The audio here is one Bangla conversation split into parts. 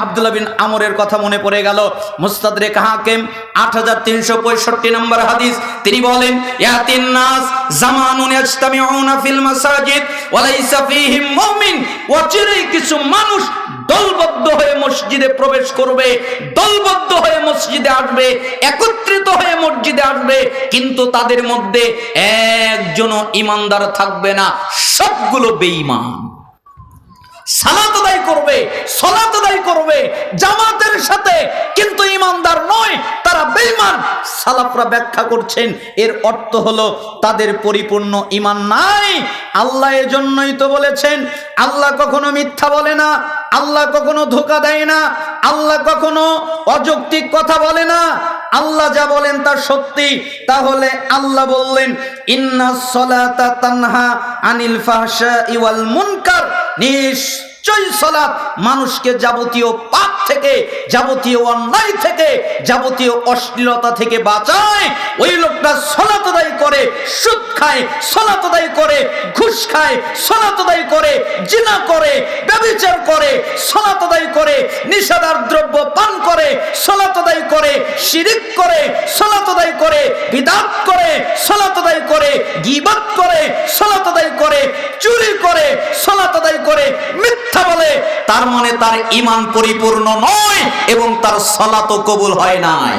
আব্দুল্লাহ বিন আমরের কথা মনে পড়ে গেল। মুস্তাদরে কাহাকেম? আট হাজার তিনশো পঁয়ষট্টি নম্বর হাদিস। তিনি বলেন, ইয়াতিন নাস জামানুন ইয়াজতামিউনা ফিল মাসাজিদ ওয়ালাইসা ফীহিম মুমিন। অচিরেই কিছু মানুষ দলবদ্ধ হয়ে মসজিদে প্রবেশ করবে, দলবদ্ধ হয়ে মসজিদে আসবে, একত্রিত হয়ে মসজিদে আসবে, কিন্তু তাদের মধ্যে একজনও ইমানদার থাকবে না, সবগুলো বেঈমান। সালাত আদায় করবে, সলাত আদায় করবে, জামাতের সাথে। কিন্তু ইমানদার নয়, তারা বেঈমান। সালাফরা ব্যাখ্যা করছেন, এর অর্থ হলো তাদের পরিপূর্ণ ইমান নাই। আল্লাহ এজন্যই তো বলেছেন, আল্লাহ কখনো মিথ্যা বলে না, আল্লাহ কখনো ধোকা দেয় না, আল্লাহ কখনো অযৌক্তিক কথা বলে না। আল্লাহ যা বলেন তা সত্যি। তাহলে আল্লাহ বললেন ইন্না সলাতা তানহা আনিল ফাহশা ইওয়াল মুনকার। নিশ্চয় সলাৎ মানুষকে যাবতীয় পাপ থেকে, যাবতীয় অন্যায় থেকে, যাবতীয় অশ্লীলতা থেকে বাঁচায়। ওই লোকটা সলাত আদায় করে, সুদ খায়, সলাত আদায় করে, ঘুষ খায়, সলাত আদায় করে, জিনা করে, ব্যবিচার করে, সলাত আদায় করে, নিষেধার দ্রব্য পান করে, সলাত আদায় করে, শিরিক করে, সলাত আদায় করে, বিদাত করে, সলাত আদায় করে গিবাত করে সলাত আদায় করে চুরি করে সলাত আদায় করে, মিথ্যা বলে, তার মানে তার ইমান পরিপূর্ণ নয় এবং তার কবুল হয় নাই।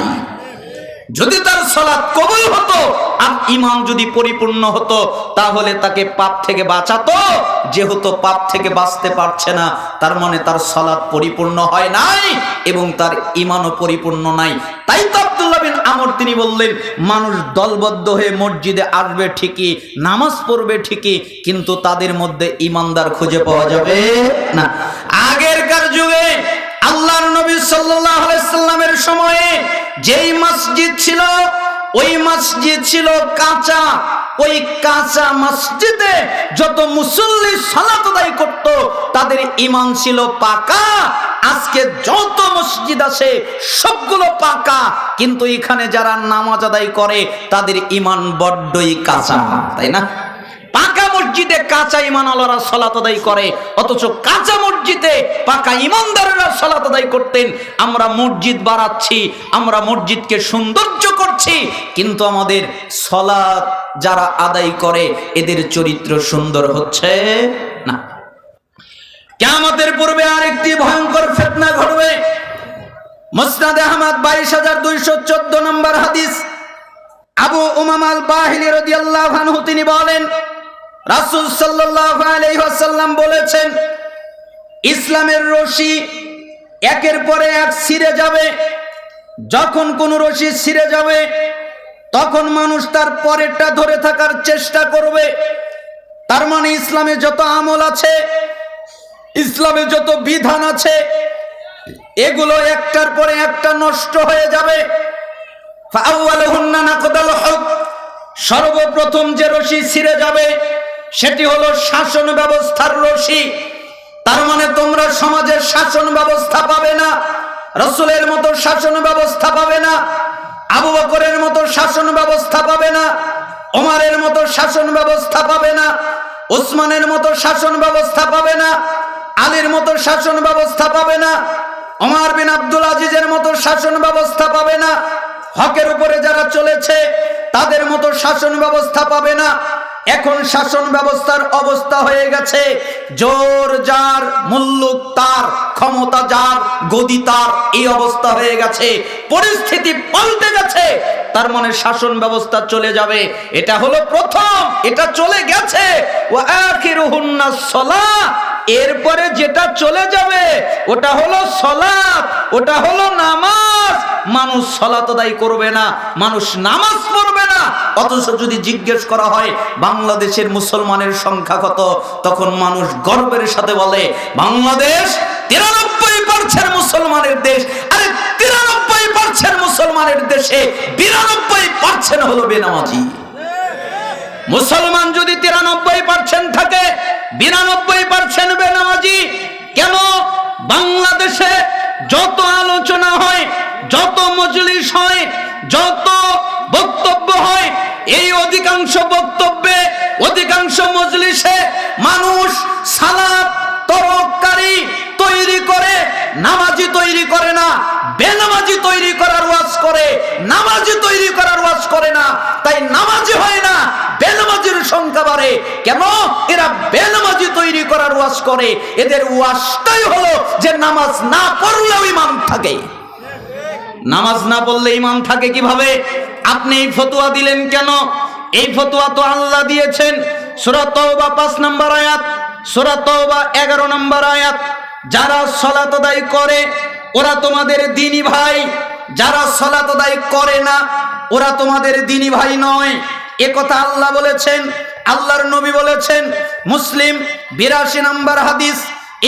যদি তার সলাৎ হতো আর ইমান যদি পরিপূর্ণ হতো, তাহলে তাকে পাপ থেকে বাঁচাতো। যেহেতু পাপ থেকে বাঁচতে পারছে না, তার মানে তার সলাৎ পরিপূর্ণ হয় নাই এবং তার ইমানও পরিপূর্ণ নাই। তাই তো আব্দুল্লাহ আমর তিনি বললেন, মানুষ দলবদ্ধ হয়ে মসজিদে আসবে ঠিকই, নামাজ পড়বে ঠিকই, কিন্তু তাদের মধ্যে ইমানদার খুঁজে পাওয়া যাবে না। আগেরকার যুগে আল্লাহর নবী আলাইহি সাল্লামের সময়ে যেই মসজিদ ছিল, ওই মসজিদ ছিল কাঁচা ওই কাঁচা মসজিদে যত মুসল্লি সালাত আদায় করত, তাদের ইমান ছিল পাকা। আজকে যত মসজিদ আছে, সবগুলো পাকা। কিন্তু এখানে যারা নামাজ আদায় করে, তাদের ইমান বড্ডই কাঁচা, তাই না? পাকা মসজিদে কাঁচা ইমানওয়ালারা সলাত আদায় করে, অথচ কাঁচা মসজিদে পাকা ইমানদারেরা সলাত আদায় করতেন। আমরা মসজিদ বাড়াচ্ছি আমরা মসজিদকে সৌন্দর্য করছি, কিন্তু আমাদের সলাত যারা আদায় করে, এদের চরিত্র সুন্দর হচ্ছে না। কেমতের পূর্বে আরেকটি ভয়ঙ্কর ফেতনা ঘটবে। মুসনাদে আহমদ বাইশ হাজার দুইশো চোদ্দ নম্বর হাদিস। আবু উমামাল বাহিনী রাদিয়াল্লাহু তিনি বলেন রাসূল ওয়াসাল্লাম বলেছেন, ইসলামের রশি একের পরে এক ছিঁড়ে যাবে। যখন কোন রশি ছিঁড়ে যাবে, তখন মানুষ তার পরেরটা ধরে থাকার চেষ্টা করবে। তার মানে ইসলামে যত আমল আছে, ইসলামে যত বিধান আছে, এগুলো একটার পরে একটা নষ্ট হয়ে যাবে। সর্বপ্রথম যে রশি ছিঁড়ে যাবে সেটি হলো শাসন ব্যবস্থার রশি। তার মানে তোমরা সমাজের শাসন ব্যবস্থা পাবে না, রসুলের মতো শাসন ব্যবস্থা পাবে না, আবু বকরের মতো শাসন ব্যবস্থা পাবে না, ওমারের মতো শাসন ব্যবস্থা পাবে না, ওসমানের মতো শাসন ব্যবস্থা পাবে না, আলীর মতো শাসন ব্যবস্থা পাবে না, ওমর বিন আব্দুল আজিজের মতো শাসন ব্যবস্থা পাবে না, হকের উপরে যারা চলেছে তাদের মতো শাসন ব্যবস্থা পাবে না। এখন শাসন ব্যবস্থার অবস্থা হয়ে গেছে। জোর যার, মুল্লুক তার, ক্ষমতা যার, গদি তার, এই অবস্থা হয়ে গেছে। পরিস্থিতি পাল্টে গেছে। তার মানে শাসন ব্যবস্থা চলে যাবে। এটা হলো প্রথম। এটা চলে গেছে। ও সলাহ এরপরে যেটা চলে যাবে, ওটা হলো সলাৎ ওটা হলো নামাজ। মানুষ সলাত আদায় করবে না। মানুষ নামাজ পড়বে না। অথচ যদি জিজ্ঞেস করা হয়, বাংলাদেশের মুসলমানের সংখ্যা কত? তখন মানুষ গর্বের সাথে বলে, বাংলাদেশ তিরানব্বই পার্সেন্ট মুসলমানের দেশ। আরে, তিরানব্বই পার্সেন্ট মুসলমানের দেশে বিরানব্বই পার্সেন্ট হলো বেনামাজি। মুসলমান যদি তিরানব্বই পার্সেন্ট থাকে, বিরানব্বই পার্সেন্ট বেনামাজি, কেন? বাংলাদেশে যত আলোচনা হয়, যত মজলিস হয়, যত অধিকাংশ বক্তব্যে, অধিকাংশ মজলিসে মানুষ সালাত তরকারি তৈরি করে, নামাজি তৈরি করে না, বেনামাজি তৈরি করার ওয়াজ করে, নামাজি তৈরি করার ওয়াজ করে না। তাই নামাজি হয় না, বেনামাজির সংখ্যা বাড়ে। কেন? এরা বেনামাজি তৈরি করার ওয়াজ করে। এদের ওয়াজটাই হলো যে নামাজ না পড়লেও ইমান থাকে। নামাজ না পড়লে ইমান থাকে কীভাবে? আপনি এই ফতুয়া দিলেন কেন? এই ফতুয়া তো আল্লাহ দিয়েছেন। সূরা তওবা 5 নম্বর আয়াত, সূরা তওবা 11 নম্বর আয়াত। যারা সালাত আদায় করে, ওরা তোমাদের দিনী ভাই। যারা সালাত আদায় করে না, ওরা তোমাদের দিনী ভাই নয়। এ কথা আল্লাহ বলেছেন, আল্লাহর নবী বলেছেন, মুসলিম বিরাশি নম্বর হাদিস,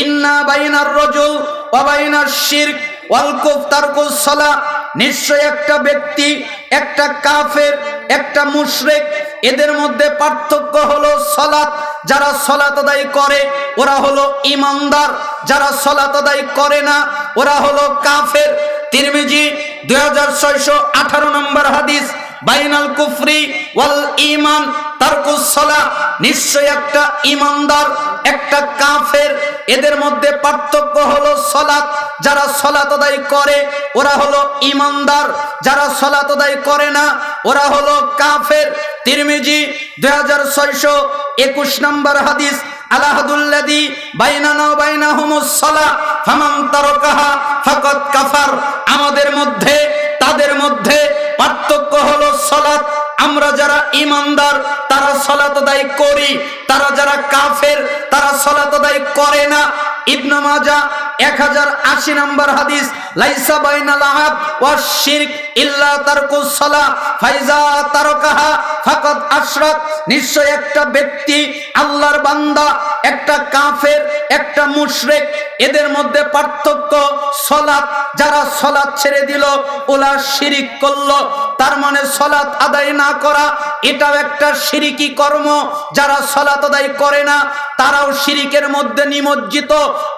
ইন্না বাইনার রজুল ওয়া বাইনার শিরক ওয়াল কুফ তারকুস সালা নিশ্চয় একটা ব্যক্তি, একটা কাফের একটা মুশরেক, এদের মধ্যে পার্থক্য হলো সলাত। যারা সলাত আদায় করে, ওরা হলো ইমানদার। যারা সলাত আদায় করে না, ওরা হলো কাফের। তিরমিজি দুই হাজার ছয়শো আঠারো নম্বর হাদিস, বাইনাল কুফরি ওয়াল ইমান তারকুস সালা নিশ্চয় একটা ইমানদার, একটা কাফের। এদের মধ্যে পার্থক্য হলো সলাত যারা সলাত আদায় করে, ওরা হলো ইমানদার। যারা সলাত আদায় করে না, ওরা হলো কাফের। তিরমিজি দুই হাজার ছয়শো একুশ নম্বর হাদিস আলাহাদুল্লাদি বাইনানা বাইনাহুমুস সালা, ফামান তারাকাহা ফাকাদ কাফার আমাদের মধ্যে তাদের মধ্যে পার্থক্য হলো সলাত আমরা যারা ইমানদার তারা সলাত আদায় করি। তারা যারা কাফের তারা সলাত আদায় করে না। ইবনু মাজা, এক হাজার আশি নম্বর হাদিস, লাইসা বাইনাল আহাদ ওয়া শিরক ইল্লা তারকুস সালা, ফাইজা তারকাহা ফাকাদ আশরাক। নিশ্চয় একটা ব্যক্তি আল্লাহর বান্দা, একটা কাফের, একটা মুশরিক, এদের মধ্যে পার্থক্য সলাৎ যারা সলাৎ ছেড়ে দিল ওলা শিরিক করল। তার মানে সলাৎ আদায় না করা, এটাও একটা শিরিকি কর্ম। যারা সলাৎ আদায় করে না, তারাও শিরিকের মধ্যে নিমজ্জিত।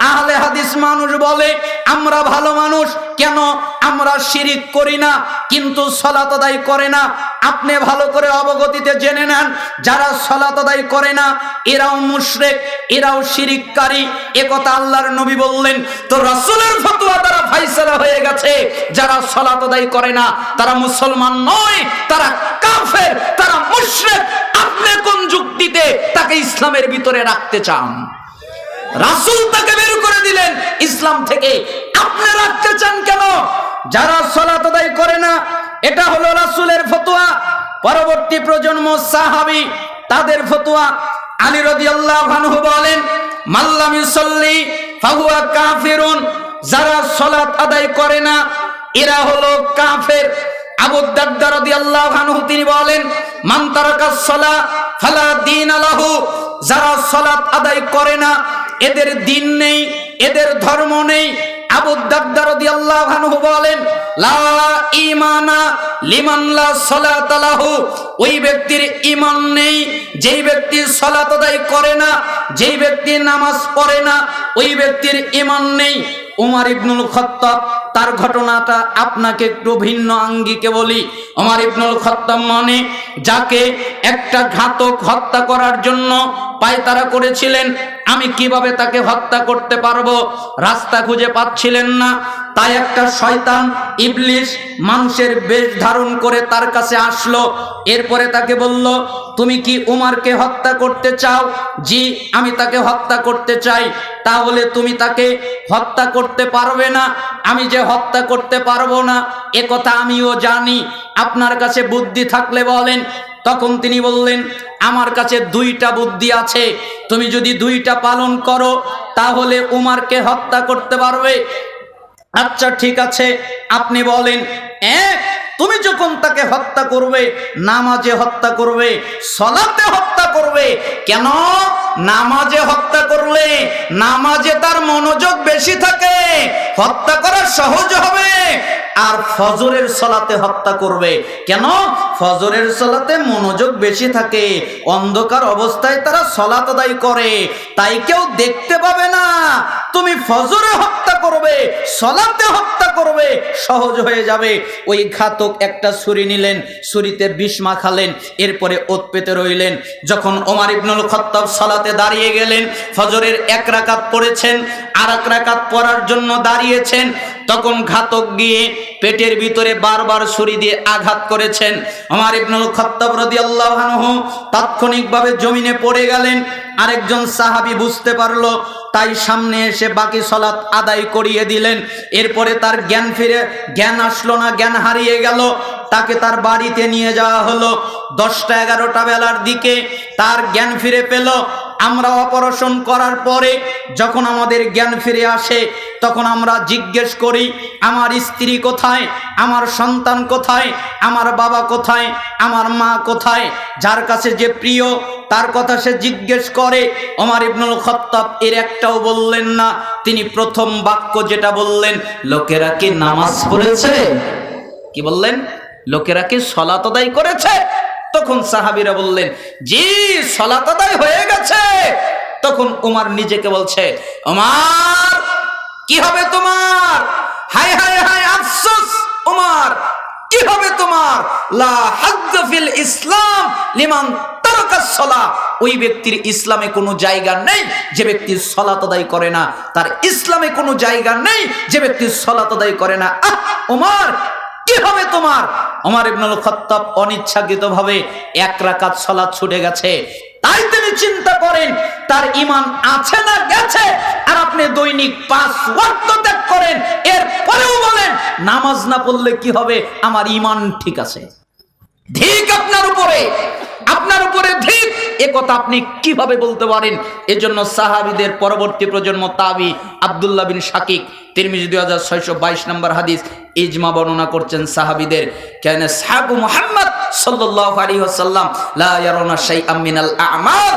আহলে হাদিস মানুষ বলে, আমরা ভালো মানুষ, কেন? আমরা শিরিক করি না, কিন্তু সলাত আদায় করে না। আপনি ভালো করে অবগতিতে জেনে নেন, যারা সলাত আদায় করে না, এরাও মুশরেক, এরাও শিরিককারী। এ কথা আল্লাহর নবী বললেন, তো রাসূলের ফতোয়া দ্বারা ফাইসালা হয়ে গেছে, যারা সলাত আদায় করে না, তারা মুসলমান নয়, তারা কাফের, তারা মুশরিক। আপনি কোন যুক্তিতে তাকে ইসলামের ভিতরে রাখতে চান? রাসূল তাকে বের করে দিলেন। ইসলাম থেকে আপনি রাখতে চান কেন? যারা সলাত আদায় করে না, এটা হলো রাসূলের ফতোয়া। পরবর্তী প্রজন্ম সাহাবী, তাদের ফতোয়া। আলী রাদিয়াল্লাহু আনহু বলেন মাল্লাম ইউসাল্লি ফাহুয়া কাফিরুন। যারা সলাত আদায় করে না, এরা হলো কাফের। আবু দারদা রাদিয়াল্লাহু তিনি বলেন, মান তারাকাস ফালা দীন লাহু। যারা সালাত আদায় করে না এদের দিন নেই, এদের ধর্ম নেই। আবু আনহু বলেন, লা ইমানা ওই ব্যক্তির ইমান নেই, যেই করে না, যেই নামাজ পড়ে না, ওই ব্যক্তির ইমান নেই। উমার ইবনুল খত্তাব তার ঘটনাটা আপনাকে একটু ভিন্ন আঙ্গিকে বলি। আমার ইবনুল খত্তাম মানে যাকে একটা ঘাতক হত্যা করার জন্য পায়তারা করেছিলেন, আমি কীভাবে তাকে হত্যা করতে পারব? রাস্তা খুঁজে পাচ্ছিলেন না। তাই একটা শয়তান ইবলিশ মানুষের বেশ ধারণ করে তার কাছে আসলো। এরপরে তাকে বলল, তুমি কি উমারকে হত্যা করতে চাও? জি, আমি তাকে হত্যা করতে চাই। তাহলে তুমি তাকে হত্যা করতে পারবে না। আমি যে হত্যা করতে পারব না, এ কথা আমিও জানি। আপনার কাছে বুদ্ধি থাকলে বলেন। তখন তিনি বললেন, আমার কাছে দুইটা বুদ্ধি আছে। তুমি যদি দুইটা পালন করো, তাহলে উমারকে হত্যা করতে পারবে। আচ্ছা ঠিক আছে। আপনি বলেন এক তুমি যখন তাকে হত্যা করবে, নামাজে হত্যা করবে, সলাতে হত্যা করবে, কেন? নামাজে হত্যা করলে নামাজে তার মনোযোগ বেশি থাকে, হত্যা করা সহজ হবে, আর ফজরের সলাতে হত্যা করবে, কেন? ফজরের সলাতে মনোযোগ বেশি থাকে, অন্ধকার অবস্থায় তারা সলাত আদায় করে, তাই কেউ দেখতে পাবে না, তুমি ফজরে হত্যা করবে, সলাতে হত্যা করবে, সহজ হয়ে যাবে, ওই ঘাতক একটা ছুরি নিলেন, ছুরিতে বিষ মাখালেন, এরপরে ওত পেতে রইলেন। যখন ওমার ইবনুল খত্তাব সালাতে দাঁড়িয়ে গেলেন, ফজরের এক রাকাত পড়েছেন আর এক রাকাত পড়ার জন্য দাঁড়িয়েছেন তখন ঘাতক গিয়ে পেটের ভিতরে বারবার ছুরি দিয়ে আঘাত করেছেন। আমার ইবনুল খত্তাব রাদিয়াল্লাহু আনহু তাৎক্ষণিকভাবে জমিনে পড়ে গেলেন। আরেকজন সাহাবী বুঝতে পারল, তাই সামনে এসে বাকি সলাৎ আদায় করিয়ে দিলেন। এরপরে তার জ্ঞান ফিরে, জ্ঞান আসলো না, জ্ঞান হারিয়ে গেল। তাকে তার বাড়িতে নিয়ে যাওয়া হলো। দশটা এগারোটা বেলার দিকে তার জ্ঞান ফিরে পেল। আমরা অপারেশন করার পরে যখন আমাদের জ্ঞান ফিরে আসে তখন আমরা জিজ্ঞেস করি, আমার স্ত্রী কোথায়? আমার সন্তান কোথায়? আমার বাবা কোথায়? আমার মা কোথায়? যার কাছে যে প্রিয়, তার কথা সে জিজ্ঞেস করে। ওমর ইবনুল খত্তাব এর একটাও বললেন না। তিনি প্রথম বাক্য যেটা বললেন, লোকেরা কি নামাজ পড়েছে? কি বললেন? লোকেরা কি সলাত আদায় করেছে? তখন সাহাবিরা বললেন, জি সলাত আদায় হয়ে গেছে। তখন উমার নিজেকে বলছে, ওমার কি হবে তোমার? হায় হায় হায়, আফসোস, উমার। কি হবে তোমার? লা হাজ্জা ফিল ইসলাম লিমান তারাকাস সালাহ ওই ব্যক্তির ইসলামে কোনো জায়গা নেই, যে ব্যক্তি সলাত আদায় করে না। তার ইসলামে কোনো জায়গা নেই, যে ব্যক্তি সলাত আদায় করে না। আহ ওমর কি হবে তোমার? ওমর ইবনুল খত্তাব অনিচ্ছাকৃতভাবে এক রাকাত সলাত ছুটে গেছে। তাই তিনি চিন্তা করেন তার ইমান আছে না গেছে, আর আপনি দৈনিক পাঁচ ওয়াক্ত ত্যাগ করেন এর পরেও বলেন, নামাজ না পড়লে কি হবে? আমার ইমান ঠিক আছে। ধিক আপনার উপরে আপনার উপরে ধিক এ কথা আপনি কীভাবে বলতে পারেন? এজন্য সাহাবিদের পরবর্তী প্রজন্ম তাবি আব্দুল্লাহ বিন শাকিক, তিরমিজি দুই হাজার ছয়শো বাইশ নম্বর হাদিস, ইজমা বর্ণনা করছেন সাহাবিদের, কেন সাহাবু মোহাম্মদ সাল্লাল্লাহু আলাইহি ওয়াসাল্লাম লা ইয়ারাউনা শাইআম মিনাল আ'মাল?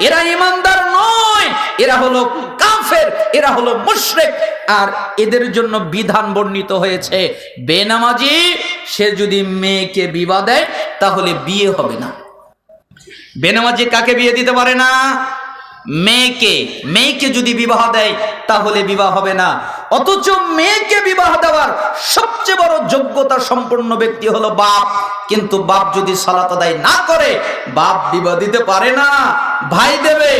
এরা ইমানদার নয়, এরা হলো কাফের, এরা হলো মুশরিক। আর এদের জন্য বিধান বর্ণিত হয়েছে, বেনামাজি, সে যদি মেয়েকে বিবাহ দেয়, তাহলে বিয়ে হবে না। বেনামাজি কাকে বিয়ে দিতে পারে না? মেয়েকে। মেয়েকে যদি বিবাহ দেয়, তাহলে বিবাহ হবে না। অথচ মেয়েকে বিবাহ দেওয়ার সবচেয়ে বড় যোগ্যতা সম্পন্ন ব্যক্তি হলো বাপ। কিন্তু বাপ যদি সালাত আদায় না করে, বাপ বিবাহ দিতে পারে না। ভাই দেবে,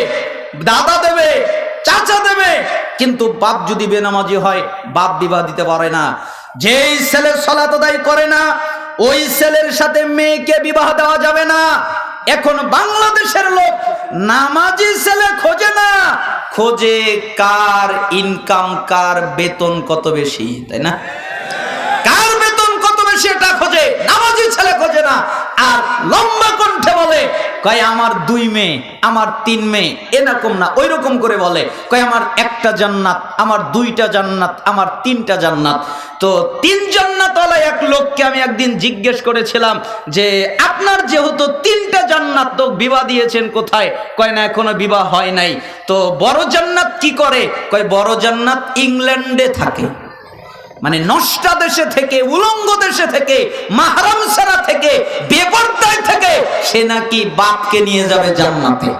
দাদা দেবে, চাচা দেবে। কিন্তু বাপ যদি বেনামাজি হয়, বাপ বিবাহ দিতে পারে না। যেই ছেলে সলাত আদায় করে না, ওই ছেলের সাথে মেয়েকে বিবাহ দেওয়া যাবে না। এখন বাংলাদেশের লোক নামাজি ছেলে খোঁজে না। খোঁজে কার ইনকাম কার বেতন কত বেশি, তাই না? কার বেতন কত বেশি এটা খোঁজে, নামাজি ছেলে খোঁজে না। আর লম্বা কণ্ঠে বলে, কয়, আমার দুই মেয়ে, আমার তিন মেয়ে। এরকম না ওই রকম করে বলে, কয়, আমার একটা জান্নাত, আমার দুইটা জান্নাত, আমার তিনটা জান্নাত। তো তিন জান্নাতওয়ালা এক লোককে আমি একদিন জিজ্ঞেস করেছিলাম যে, আপনার যেহেতু তিনটা জান্নাত তো বিবাহ দিয়েছেন কোথায়? কয়, না, এখনও বিবাহ হয় নাই। তো বড় জান্নাত কি করে? কয়, বড় জান্নাত ইংল্যান্ডে থাকে। মানে নষ্টা দেশে থেকে, উলঙ্গ দেশে থেকে, মাহারাম সারা থেকে, বেপরদায় থেকে, সে নাকি বাপকে নিয়ে যাবে জান্নাতে।